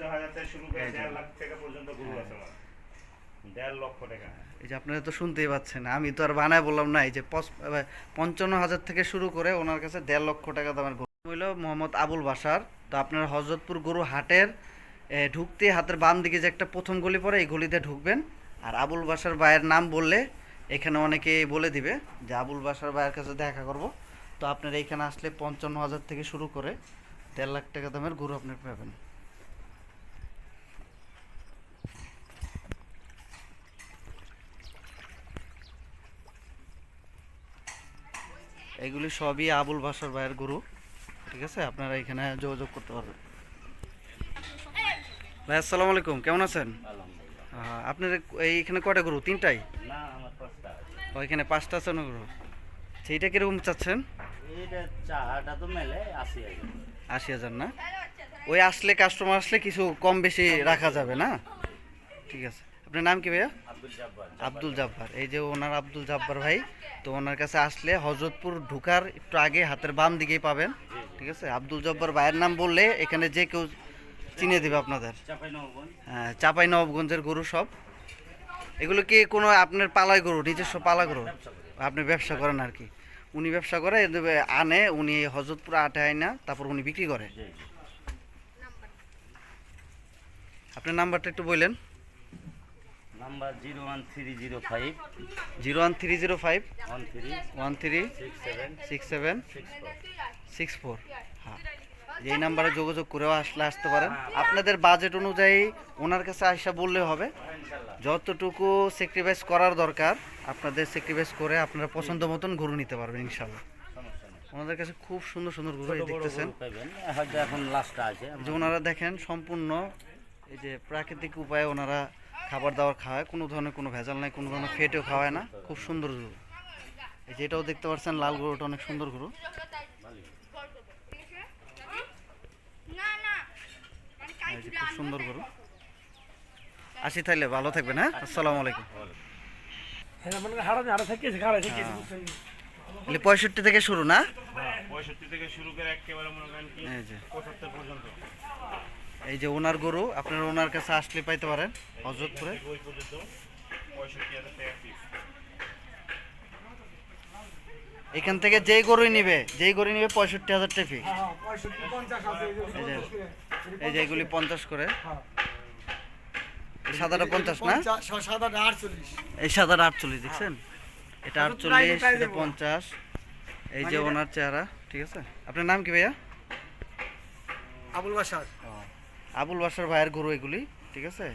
পঞ্চাশ হাজার থেকে শুরু করে দেড় লাখ টাকা পর্যন্ত গরু আছে আমার। দেড় লক্ষ টাকা। এই যে আপনারা তো শুনতেই পাচ্ছেন আমি তো আর বানায় বললাম না এই যে পঞ্চান্ন হাজার থেকে শুরু করে ওনার কাছে দেড় লক্ষ টাকা দামের গরু। হইল মোহাম্মদ আবুল বাসার তো আপনার হজরতপুর গরু হাটের ঢুকতে হাতের বাম দিকে যে একটা প্রথম গলি পড়ে এই গলিতে ঢুকবেন। আর আবুল বাসার ভাইয়ের নাম বললে এখানে অনেকে বলে দিবে যে আবুল বাসার ভাইয়ের কাছে দেখা করব। তো আপনার এইখানে আসলে পঞ্চান্ন হাজার থেকে শুরু করে দেড় লাখ টাকা দামের গরু আপনি পাবেন। এগুলি সবই আবুল বাসার ভাইয়ের গরু। ঠিক আছে? আপনারা এখানে যোগাযোগ করতে পারবেন। ভাই আসসালামু আলাইকুম। কেমন আছেন? আপনার এইখানে কয়টা গরু? তিনটাই? না আমার পাঁচটা আছে। এখানে পাঁচটা আছে না গরু। সেইটা কীরকম চাচ্ছেন? আশি হাজার। না? ওই আসলে কাস্টমার আসলে কিছু কম বেশি রাখা যাবে না? ঠিক আছে। আপনার নাম কি ভাইয়া? আব্দুল জব্বার। এই যে ওনার আব্দুল জাব্বার ভাই তো ওনার কাছে আসলে হজরতপুর ঢুকার একটু আগে হাতের বাম দিকেই পাবেন। ঠিক আছে? আব্দুল জব্বার ভাইয়ের নাম বললে এখানে যে কেউ চিনে দেবে আপনাদের। হ্যাঁ, চাপাই নবাবগঞ্জের গরু সব। এগুলো কি কোনো আপনার পালায় গরু নিজস্ব পালা গরু? আপনি ব্যবসা করেন আর কি। উনি ব্যবসা করে আনে উনি হজরতপুর আটে আয় না তারপর উনি বিক্রি করে। আপনার নাম্বারটা একটু বললেন। Number zero one three zero five. Zero one three zero five. One three. One three. Six seven. Six seven. Six four. হ্যাঁ। এই নাম্বারে যোগাযোগ করেও আসলে আসতে পারেন। আপনাদের বাজেট অনুযায়ী ওনার কাছে আসা বললে হবে। যতটুকু স্যাক্রিফাইস করার দরকার আপনাদের স্যাক্রিফাইস করে আপনারা পছন্দ মতন গরু নিতে পারবেন ইনশাল্লাহ। ওনাদের কাছে খুব সুন্দর সুন্দর গরু দেখতেছেন। হয়তো এখন লাস্টটা আছে। যে ওনারা দেখেন সম্পূর্ণ এই যে প্রাকৃতিক উপায়ে ওনারা খাবার দাবার খাওয়ায় কোনো ধরনের কোনো ভেজাল নাই কোনো ধরনের ফেটেও খাওয়ায় না খুব সুন্দর গরু। এই যে এটাও দেখতে পাচ্ছেন লাল গরুটা অনেক সুন্দর গরু। খুব সুন্দর গরু। আসি তাহলে ভালো থাকবেন হ্যাঁ? আসসালামু আলাইকুম। এলে পঁয়ষট্টি থেকে শুরু না? হ্যাঁ পঁয়ষট্টি থেকে শুরু করে একেবারে মনে করেন কি পঁচাত্তর পর্যন্ত। এই যে ওনার গরু আপনার ওনার কাছে আসলে পাইতে পারেন হজরতপুরে। এখান থেকে যেই গরুই নিবে যেই গরু নিবে পঁয়ষট্টি হাজার টাকা fixed। এই যে এগুলি পঞ্চাশ করে। সাদাটা পঞ্চাশ না? এই সাদাটা আটচল্লিশ দেখছেন? এটা আটচল্লিশ এটা পঞ্চাশ। এই যে ওনার চেহারা ঠিক আছে? আপনার নাম কি ভাইয়া? আবুল বাসার আবুল বাসার ভাইয়ের গরু এগুলি ঠিক আছে?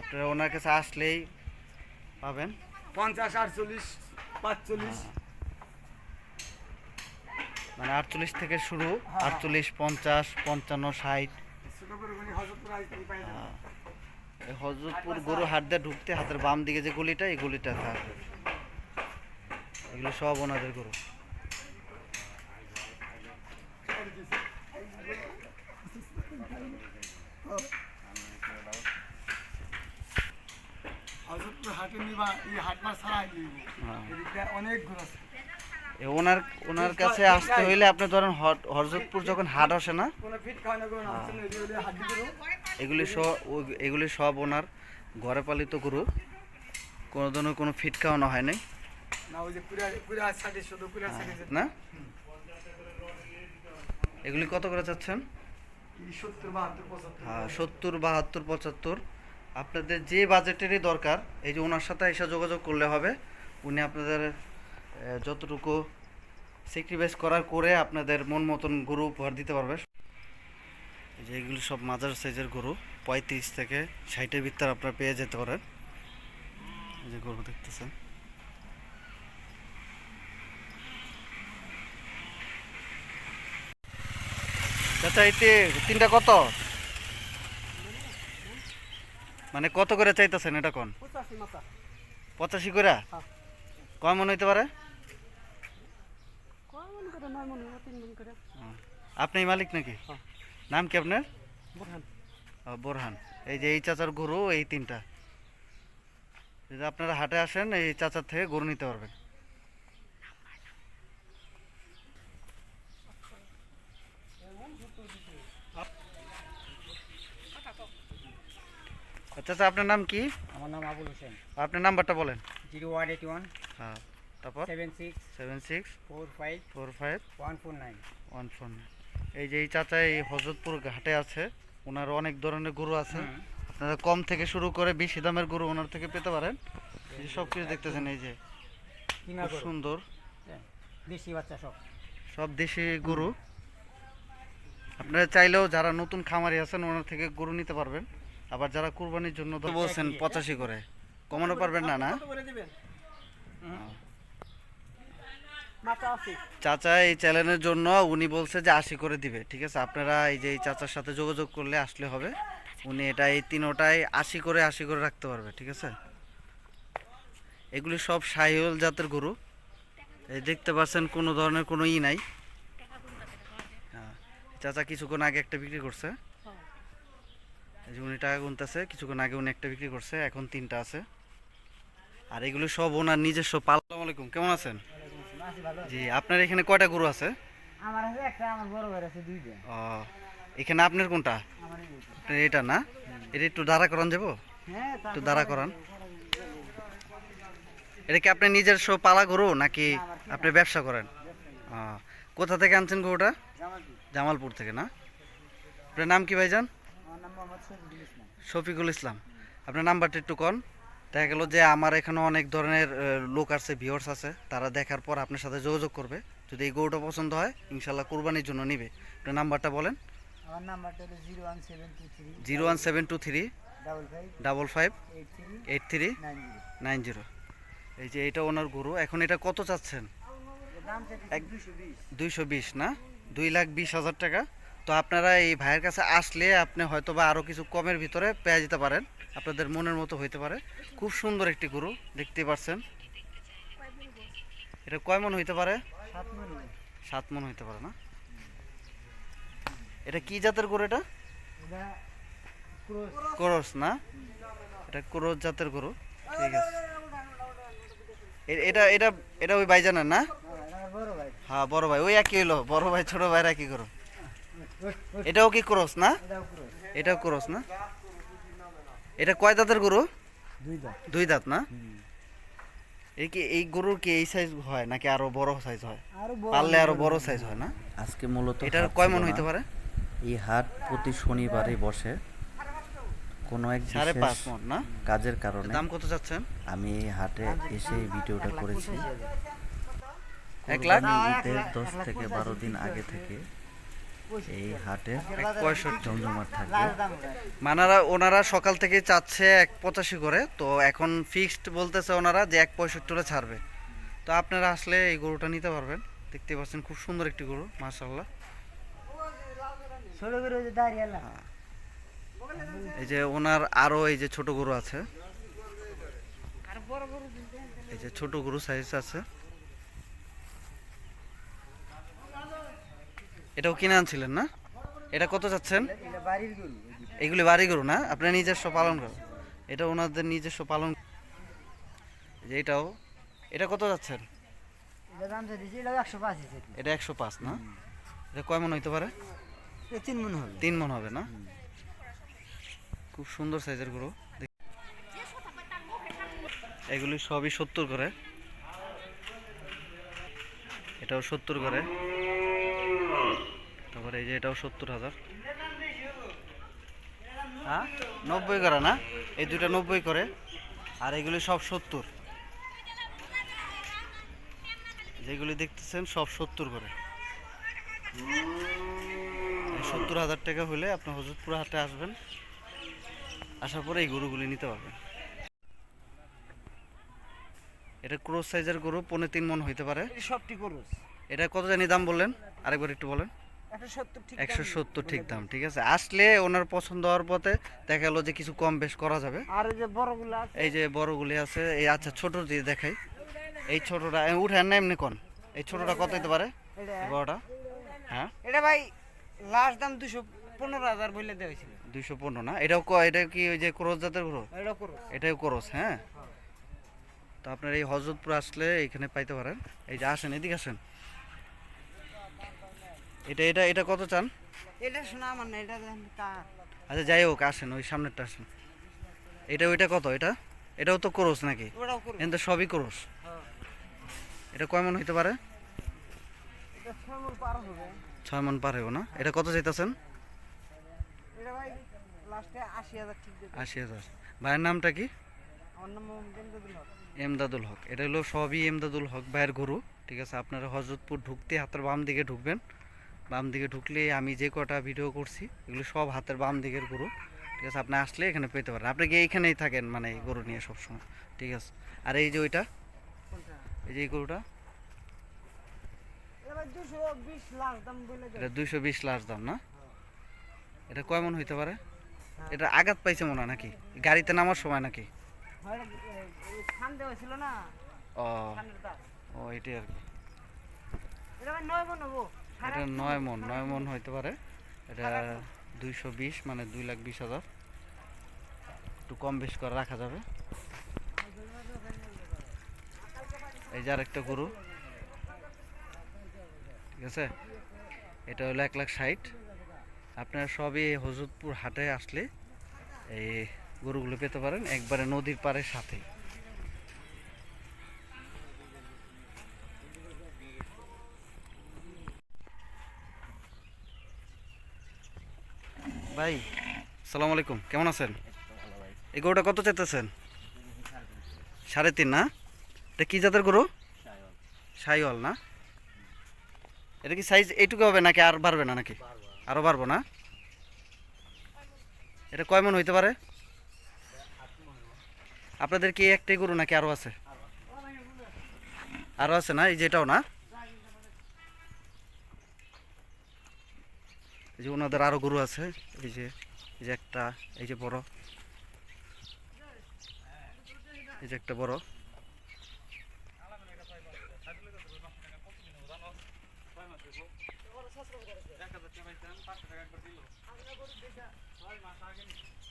আপনারা ওনার কাছে আসলেই পাবেন। পঞ্চাশ আটচল্লিশ পাঁচচল্লিশ। মানে আটচল্লিশ থেকে শুরু আটচল্লিশ পঞ্চাশ পঞ্চান্ন ষাট। গুলি হজরতপুর গরু হাট দিয়ে ঢুকতে হাতের বাম দিকে যে গলিটা এই গলিটা থাকবে এগুলো সব ওনাদের গরু হজরতপুর হাটে নিবা এই হাট মাস ছাড়া নিব হ্যাঁ। এদিকটা অনেক ঘুর আছে এ ওনার ওনার কাছে আসতে হইলে আপনি ধরেন হরজতপুর যখন হাট আসে না, এগুলো সব এগুলি সব ওনার ঘরে পালিত গরু। কোনো ধরনের কোনো ফিট খাওয়ানো হয় নাই না? এগুলি কত করে চাচ্ছেন? হ্যাঁ সত্তর, বাহাত্তর, পঁচাত্তর। আপনাদের যে বাজেটেরই দরকার, এই যে ওনার সাথে এসে যোগাযোগ করলে হবে, উনি আপনাদের যতটুকু স্যাক্রিফাইস করার করে আপনাদের মন মতন গরু উপহার দিতে পারবে। যে এগুলো সব মাজার সাইজের গরু, পঁয়ত্রিশ থেকে ষাটের ভিতর আপনারা পেয়ে যেতে পারেন। যে গরু দেখতেছেন। চাচা এতে তিনটা কত? মানে কত করে চাইতেছেন এটা কোন? পঁচাশি করে? হ্যাঁ। কয় মনে হইতে পারে? আপনি মালিক নাকি? হ্যাঁ। নাম কি আপনার? বোরহান। এই যে এই চাচার গরু এই তিনটা। যদি আপনারা হাটে আসেন এই চাচার থেকে গরু নিতে পারবেন। আচ্ছা আচ্ছা আপনার নাম কি? আমার নাম আবুল হোসেন। আপনার নাম্বারটা বলেন। জিরো ওয়ান এইট ওয়ান হ্যাঁ তারপর? Seven six seven six four five four five one four nine. One four nine. এই যে এই চাচা এই হজরতপুর ঘাটে আছে ওনার অনেক ধরনের গরু আছে। আপনারা কম থেকে শুরু করে বেশি দামের গরু ওনার থেকে পেতে পারেন। এই যে সব কিছু দেখতেছেন এই যে খুব সুন্দর। দেশি বাচ্চা সব। সব দেশি গরু। আপনারা চাইলেও যারা নতুন খামারি আছেন ওনার থেকে গরু নিতে পারবেন। আবার যারা কুরবানির জন্য তো বলছেন পঁচাশি করে। কমানো পারবেন না না? চাচা এই চ্যানেলের জন্য উনি বলছে যে আশি করে দিবে ঠিক আছে? আপনারা এই যে এই চাচার সাথে যোগাযোগ করলে আসলে হবে। উনি এটা এই তিনোটাই আশি করে আশি করে রাখতে পারবে ঠিক আছে? এগুলি সব সাহিওল জাতের গরু। এই দেখতে পাচ্ছেন কোনো ধরনের কোনো ই নাই। হ্যাঁ, চাচা কিছুক্ষণ আগে একটা বিক্রি করছে। যে উনি টাকা গুনতেছে কিছুক্ষণ আগে উনি একটা বিক্রি করছে এখন তিনটা আছে। আর এগুলো সব ওনার নিজস্ব। পাল আসসালামু আলাইকুম কেমন আছেন? জি আপনার এখানে কয়টা গরু আছে? আমার আছে একটা আমার বড় ভাই আছে দুইটা। ও এখানে আপনার কোনটা? আমার আপনার এটা না? এটা একটু দাঁড়া করান যাব? হ্যাঁ একটু দাঁড়া করান। এটা কি আপনার নিজস্ব পালা গরু নাকি আপনি ব্যবসা করেন? কোথা থেকে আনছেন গরুটা? জামালপুর থেকে না? আপনার নাম কি ভাইজান? শফিকুল ইসলাম। আপনার নাম্বারটা একটু কন। দেখা গেল যে আমার এখানে অনেক ধরনের লোক আছে ভিউয়ার্স আছে তারা দেখার পর আপনার সাথে যোগাযোগ করবে। যদি এই গরুটা পছন্দ হয় ইনশাল্লাহ কোরবানির জন্য নিবে। আপনার নাম্বারটা বলেন। আমার নাম্বারটা হলো zero one seven two three. Zero one seven two three. Double five. Eight three. Nine zero. এই যে এটা ওনার গরু। এখন এটা কত চাচ্ছেন? দুইশো বিশ না? দুই লাখ বিশ হাজার টাকা। তো আপনারা এই ভাইয়ের কাছে আসলে আপনি হয়তো বা আরও কিছু কমের ভিতরে পেয়ে যেতে পারেন। আপনাদের মনের মতো হইতে পারে। খুব সুন্দর একটি গরু দেখতে পাচ্ছেন। এটা কয় মন হইতে পারে? সাত মন হইতে পারে না। এটা কি জাতের গরু এটা? ক্রোস না? এটা করস জাতের গরু। ঠিক আছে। এটা এটা এটা ওই ভাইজানের না? আমার বড় ভাই। হ্যাঁ বড় ভাই। ওই একই হলো বড় ভাই ছোট ভাইরা একই করো এটাও কি ক্রস না? এটাও ক্রস না? এটা কয় দাঁতের গরু? দুই দাঁত। না? এই কি এই গরুর কি এই সাইজ হয় নাকি আরও বড় সাইজ হয়? পারলে আরও বড় সাইজ হয় না? আজকে মূলত এটার হাট কয় মন হইতে পারে? এই হাট প্রতি শনিবারে বসে। কোনো এক সাড়ে পাঁচ মন না? কাজের কারণে। দাম কত চাচ্ছেন? আমি এই হাটে এসে এই ভিডিওটা করেছি। এক লাখ ঈদের দশ থেকে বারো দিন আগে থেকে এই হাটে জমজমাট মানারা ওনারা সকাল থেকে চাচ্ছে এক পঁচাশি করে। তো এখন ফিক্সড বলতেছে ওনারা যে এক পঁয়ষট্টি করে ছাড়বে। তো আপনারা আসলে এই গরুটা নিতে পারবেন। দেখতে পাচ্ছেন খুব সুন্দর একটি গরু এলাম। এই যে ওনার আরও এই যে ছোট গরু আছে। এই যে ছোট গরু সাইজ আছে। এটাও কিনে আনছিলেন না? এটা কত চাচ্ছেন? এগুলি বাড়ি গরু না? আপনার নিজস্ব পালন করো এটা ওনাদের নিজস্ব পালন যে এটাও। এটা কত যাচ্ছেন এটা একশো পাঁচ না? এটা কয় মন হইতে পারে? তিন মন হবে। তিন মন হবে না? খুব সুন্দর সাইজের গরু। এগুলি সবই সত্তর করে। এটাও সত্তর করে। তারপরে এই যে এটাও সত্তর হাজার। হ্যাঁ? নব্বই করে না? এই দুইটা নব্বই করে। আর এগুলি সব সত্তর। যেগুলি দেখতেছেন সব সত্তর করে। এই সত্তর হাজার টাকা হলে আপনি হজরতপুর হাটে আসবেন। আসার পরে এই গরুগুলি নিতে পারবেন। এটা ক্রস সাইজের গরু পৌনে তিন মন হইতে পারে। সবটি করুস এটা কত জানি দাম বললেন? আরেকবার একটু বলেন। একশো সত্তর ঠিক দাম ঠিক আছে। আসলে ওনার পছন্দ হওয়ার পথে দেখা গেলো যে কিছু কম বেশ করা যাবে। আর ওই যে বড়গুলো এই যে বড়গুলি আছে এই আচ্ছা ছোট দিয়ে দেখাই। এই ছোটটা উঠেন না এমনি কোন? এই ছোটটা কত হইতে পারে? বড়টা? হ্যাঁ? এটা ভাই লাস্ট দাম দুশো পনেরো হাজার বলে দেওয়া হয়েছিল। দুইশো পনেরো না? এটাও এটা কি ওই যে ক্রস জাতের করুস এটাও করস হ্যাঁ। তো আপনার এই হজরতপুর আসলে এখানে পাইতে পারেন। এই যে আসেন এদিকে আসেন। এটা এটা এটা কত চান? এটা শোনা আমার না এটা কার? আচ্ছা যাই হোক আসেন ওই সামনেরটা আসেন। এটা ওইটা কত এটা? এটাও তো ক্রোস নাকি? কিন্তু সবই ক্রোস। হ্যাঁ। এটা কয় মন হইতে পারে? এটা ছয় মন পার হইব না? এটা কত চাইতেছেন? এটা ভাই লাস্টে আশি হাজার ঠিক দেবে আশি ভাইয়ের নামটা কি? আমার নাম মোহাম্মদ এমদাদুল হক। এমদাদুল হক। এটা হলো সবই এমদাদুল হক ভাইয়ের গরু। ঠিক আছে আপনারা হজরতপুর ঢুকতে হাতের বাম দিকে ঢুকবেন। বাম দিকে ঢুকলে আমি যে কটা ভিডিও করছি এগুলো সব হাতের বাম দিকের গরু। ঠিক আছে আপনি আসলে এখানে পেতে পারেন। আপনি কি এখানেই থাকেন মানে গরু নিয়ে সবসময়? ঠিক আছে। আর এই যে ওইটা? এই যে এই গরুটা? এটা দুইশো বিশ লাখ দাম না? এটা কেমন মন হইতে পারে? এটা আঘাত পাইছে মনে হয় নাকি? গাড়িতে নামার সময় নাকি? হয় ও। ও এটাই আর কি। এটা নয় মন নয় মন হইতে পারে। এটা দুইশো বিশ মানে দুই লাখ বিশ হাজার। একটু কম বেশ করে রাখা যাবে। এই যে আরেকটা গরু। ঠিক আছে? এটা হলো এক লাখ ষাট। আপনারা সবই হজরতপুর হাটে আসলে এই গরুগুলো পেতে পারেন। একবারে নদীর পাড়ের সাথেই। ভাই সালাম আলাইকুম, কেমন আছেন? এই গরুটা কত চাইতেছেন? সাড়ে তিন, না? এটা কি জাতের গরু? সাইওয়াল, না? এটা কি সাইজ এইটুকু হবে নাকি আর বাড়বে না নাকি? আরও বাড়বো, না? এটা কয় মন হইতে পারে? আপনাদের কি একটাই গরু নাকি আরও আছে? আরও আছে না, এই যেটাও না? এই যে ওনাদের আরও গরু আছে, এই যে এই যে একটা, এই যে বড়। এই যে একটা বড়।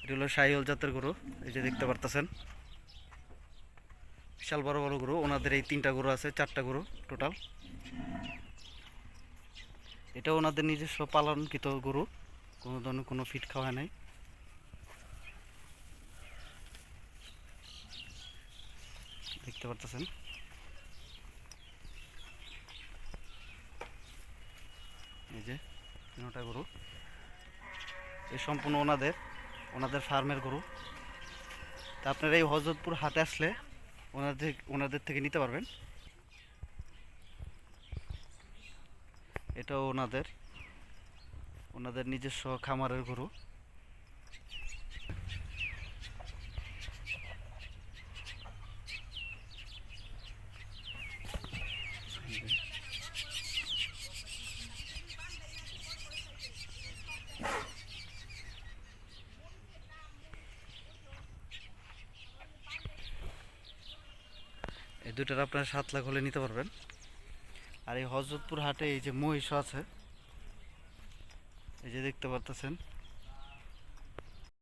এটা জাতের গরু, এই যে দেখতে পারতেছেন। বিশাল বড় বড় গরু, ওনাদের এই তিনটা গরু আছে, চারটা গরু টোটাল এটা ওনাদের নিজস্ব পালনকৃত গরু। কোনো ধরনের কোনো ফিট খাওয়া নাই। দেখতে পারতেছেন? এই যে, তিনটা গরু। এই সম্পূর্ণ ওনাদের ওনাদের ফার্মের গরু। তা আপনারা এই হজরতপুর হাতে আসলে ওনাদের ওনাদের থেকে নিতে পারবেন। এটাও ওনাদের। ওনাদের নিজস্ব খামারের গরু। এই দুটার আপনারা সাত লাখ হলে নিতে পারবেন। আর এই হজরতপুর হাটে এই যে মহিষ আছে এই যে দেখতে পারতেছেন।